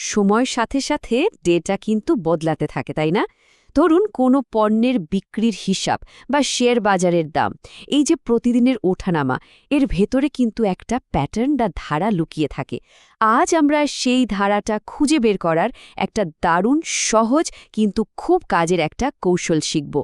সময়ের সাথে সাথে ডেটা কিন্তু বদলাতে থাকে, তাই না? ধরুন কোনো পণ্যের বিক্রির হিসাব বা শেয়ার বাজারের দাম, এই যে প্রতিদিনের ওঠানামা, এর ভেতরে কিন্তু একটা প্যাটার্ন বা ধারা লুকিয়ে থাকে। আজ আমরা সেই ধারাটা খুঁজে বের করার একটা দারুণ, সহজ, কিন্তু খুব কাজের একটা কৌশল শিখব।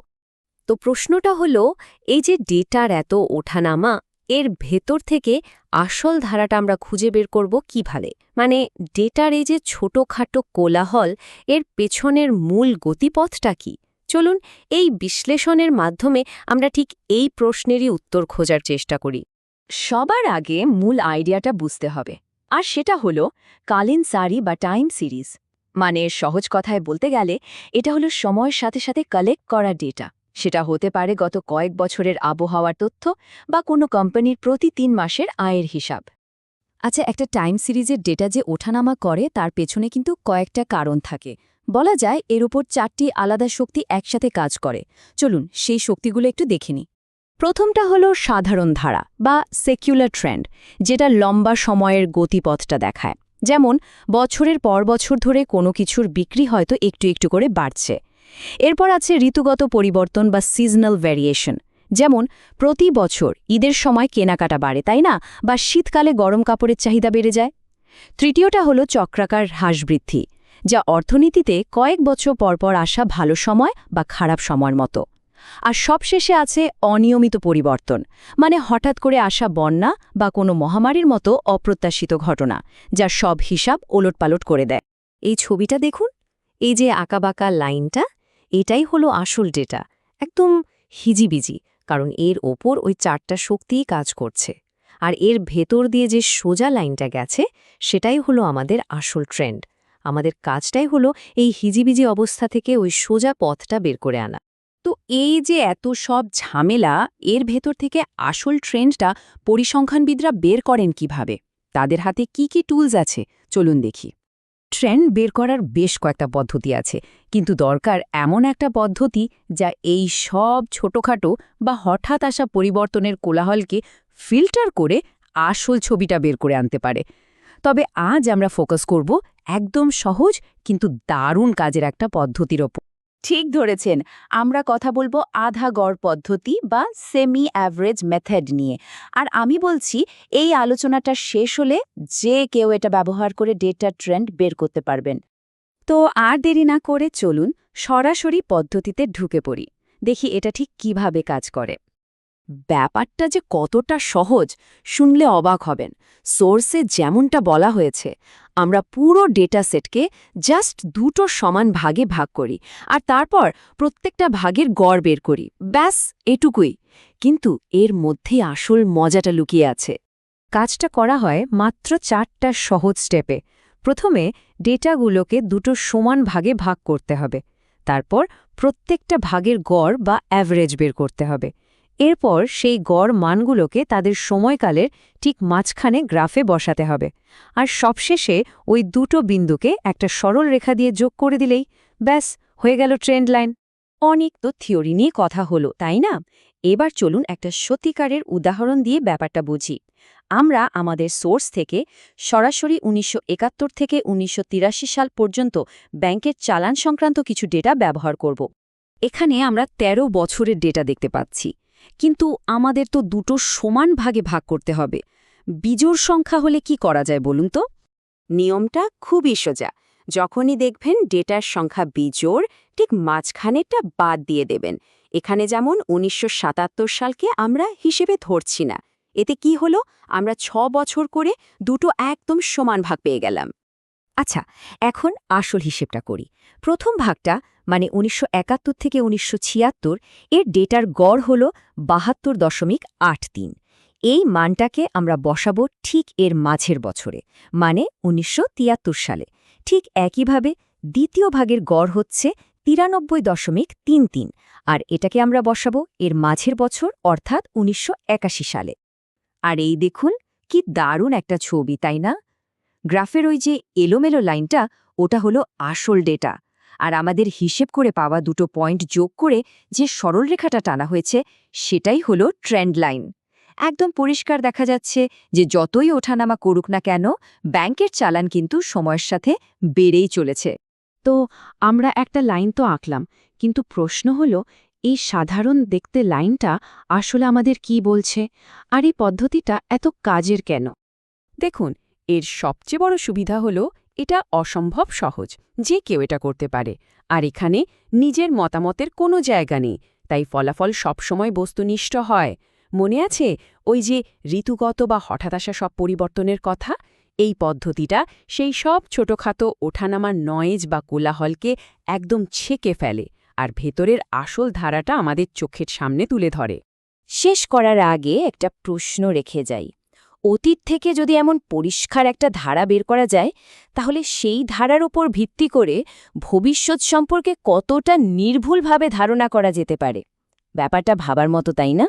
তো প্রশ্নটা হলো, এই যে ডেটার এত ওঠানামা এর ভেতর থেকে আসল ধারাটা আমরা খুঁজে বের করব কীভাবে? মানে ডেটার এই যে ছোটখাটো কোলাহল, এর পেছনের মূল গতিপথটা কি? চলুন এই বিশ্লেষণের মাধ্যমে আমরা ঠিক এই প্রশ্নেরই উত্তর খোঁজার চেষ্টা করি। সবার আগে মূল আইডিয়াটা বুঝতে হবে। আর সেটা হলো কালিন সারি বা টাইম সিরিজ। মানে সহজ কথায় বলতে গেলে এটা হলো সময়ের সাথে সাথে কালেক্ট করা ডেটা। সেটা হতে পারে গত কয়েক বছরের আবহাওয়ার তথ্য বা কোনো কোম্পানির প্রতি তিন মাসের আয়ের হিসাব। আচ্ছা একটা টাইম সিরিজের ডেটা যে ওঠানামা করে, তার পেছনে কিন্তু কয়েকটা কারণ থাকে। বলা যায়, এর উপর চারটি আলাদা শক্তি একসাথে কাজ করে। চলুন, সেই শক্তিগুলো একটু দেখে নিই। প্রথমটা হলো সাধারণ ধারা বা সেকুলার ট্রেন্ড যেটা লম্বা সময়ের গতিপথটা দেখায়। যেমন, বছরের পর বছর ধরে কোনো কিছুর বিক্রি হয়তো একটু একটু করে বাড়ছে। এরপর আছে ঋতুগত পরিবর্তন বা সিজনাল ভ্যারিয়েশন যেমন, প্রতি বছর ঈদের সময় কেনাকাটা বাড়ে, তাই না? বা শীতকালে গরম কাপড়ের চাহিদা বেড়ে যায়। তৃতীয়টা হলো চক্রাকার হ্রাসবৃদ্ধি যা অর্থনীতিতে কয়েক বছর পরপর আসা ভালো সময় বা খারাপ সময়ের মতো। আর সবশেষে আছে অনিয়মিত পরিবর্তন মানে হঠাৎ করে আসা বন্যা বা কোনো মহামারীর মতো অপ্রত্যাশিত ঘটনা, যা সব হিসাব ওলটপালট করে দেয়। এই ছবিটা দেখুন। এই যে আঁকাবাঁকা লাইনটা এটাই হলো আসল ডেটা একদম হিজিবিজি, কারণ এর ওপর ওই চারটা শক্তিই কাজ করছে। আর এর ভেতর দিয়ে যে সোজা লাইনটা গেছে, সেটাই হলো আমাদের আসল ট্রেন্ড আমাদের কাজটাই হলো এই হিজিবিজি অবস্থা থেকে ওই সোজা পথটা বের করে আনা। তো এই যে এত সব ঝামেলা, এর ভেতর থেকে আসল ট্রেন্ডটা পরিসংখ্যানবিদরা বের করেন কীভাবে? তাদের হাতে কি কি টুলস আছে? চলুন দেখি। ট্রেন্ড বের করার বেশ কয়েকটা পদ্ধতি আছে, কিন্তু দরকার এমন একটা পদ্ধতি যা এই সব ছোটোখাটো বা হঠাৎ আসা পরিবর্তনের কোলাহলকে ফিল্টার করে আসল ছবিটা বের করে আনতে পারে। তবে আজ আমরা ফোকাস করব একদম সহজ কিন্তু দারুণ কাজের একটা পদ্ধতির ওপর। ঠিক ধরেছেন, আমরা কথা বলব আধা গড় পদ্ধতি বা সেমি অ্যাভারেজ মেথড নিয়ে। আর আমি বলছি, এই আলোচনাটা শেষ হলে যে কেউ এটা ব্যবহার করে ডেটা ট্রেন্ড বের করতে পারবেন। তো আর দেরি না করে চলুন সরাসরি পদ্ধতিতে ঢুকে পড়ি। দেখি এটা ঠিক কীভাবে কাজ করে। ব্যাপারটা যে কতটা সহজ, শুনলে অবাক হবেন। সোর্সে যেমনটা বলা হয়েছে আমরা পুরো ডেটা সেটকে জাস্ট দুটো সমান ভাগে ভাগ করি আর তারপর প্রত্যেকটা ভাগের গড় বের করি। ব্যাস, এটুকুই। কিন্তু এর মধ্যে আসল মজাটা লুকিয়ে আছে। কাজটা করা হয় মাত্র চারটা সহজ স্টেপে প্রথমে ডেটাগুলোকে দুটো সমান ভাগে ভাগ করতে হবে। তারপর প্রত্যেকটা ভাগের গড় বা অ্যাভারেজ বের করতে হবে। এরপর সেই গড় মানগুলোকে তাদের সময়কালের ঠিক মাঝখানে গ্রাফে বসাতে হবে। আর সবশেষে ওই দুটো বিন্দুকে একটা সরল রেখা দিয়ে যোগ করে দিলেই ব্যাস, হয়ে গেল ট্রেন্ড লাইন। অনেক, তো থিওরি নিয়ে কথা হলো, তাই না? এবার চলুন একটা সত্যিকারের উদাহরণ দিয়ে ব্যাপারটা বুঝি। আমরা আমাদের সোর্স থেকে সরাসরি উনিশশো একাত্তর থেকে উনিশশো তিরাশি সাল পর্যন্ত ব্যাংকের চালান সংক্রান্ত কিছু ডেটা ব্যবহার করব। এখানে আমরা ১৩ বছরের ডেটা দেখতে পাচ্ছি। কিন্তু আমাদের তো দুটো সমান ভাগে ভাগ করতে হবে। বিজোড় সংখ্যা হলে কি করা যায় বলুন তো? নিয়মটা খুবই সোজা। যখনই দেখবেন ডেটার সংখ্যা বিজোড়, ঠিক মাঝখানেরটা বাদ দিয়ে দেবেন। এখানে যেমন উনিশশো সাতাত্তর সালকে আমরা হিসেবে ধরছি না। এতে কি হলো? আমরা ছ বছর করে দুটো একদম সমান ভাগ পেয়ে গেলাম। আচ্ছা এখন আসল হিসেবটা করি। প্রথম ভাগটা মানে উনিশশো একাত্তর থেকে উনিশশো ছিয়াত্তর, এর ডেটার গড় হল বাহাত্তর দশমিক আট তিন। এই মানটাকে আমরা বসাবো ঠিক এর মাঝের বছরে মানে উনিশশো তিয়াত্তর সালে। ঠিক একইভাবে দ্বিতীয় ভাগের গড় হচ্ছে তিরানব্বই দশমিক তিন তিন, আর এটাকে আমরা বসাবো এর মাঝের বছর, অর্থাৎ উনিশশো একাশি সালে। আর এই দেখুন, কি দারুণ একটা ছবি, তাই না? গ্রাফের ওই যে এলোমেলো লাইনটা, ওটা হলো আসল ডেটা। আর আমাদের হিসেব করে পাওয়া দুটো পয়েন্ট যোগ করে যে সরলরেখাটা টানা হয়েছে, সেটাই হলো ট্রেন্ড লাইন। একদম পরিষ্কার দেখা যাচ্ছে যে যতই ওঠানামা করুক না কেন, ব্যাংকের চালান কিন্তু সময়ের সাথে বেড়েই চলেছে। তো আমরা একটা লাইন তো আঁকলাম, কিন্তু প্রশ্ন হলো, এই সাধারণ দেখতে লাইনটা আসলে আমাদের কি বলছে? আর এই পদ্ধতিটা এত কাজের কেন? দেখুন এর সবচেয়ে বড় সুবিধা হল, এটা অসম্ভব সহজ, যে কেউ এটা করতে পারে। আর এখানে নিজের মতামতের কোনো জায়গা নেই, তাই ফলাফল সবসময় বস্তুনিষ্ঠ হয়। মনে আছে, ওই যে ঋতুগত বা হঠাৎ আসা সব পরিবর্তনের কথা? এই পদ্ধতিটা সেই সব ছোটখাটো ওঠানামার নয়েজ বা কোলাহলকে একদম ছেকে ফেলে, আর ভেতরের আসল ধারাটা আমাদের চোখের সামনে তুলে ধরে। শেষ করার আগে একটা প্রশ্ন রেখে যাই। অতীত থেকে যদি এমন পরিষ্কার একটা ধারা বের করা যায়, তাহলে সেই ধারার ওপর ভিত্তি করে ভবিষ্যৎ সম্পর্কে কতটা নির্ভুলভাবে ধারণা করা যেতে পারে? ব্যাপারটা ভাবার মতো, তাই না?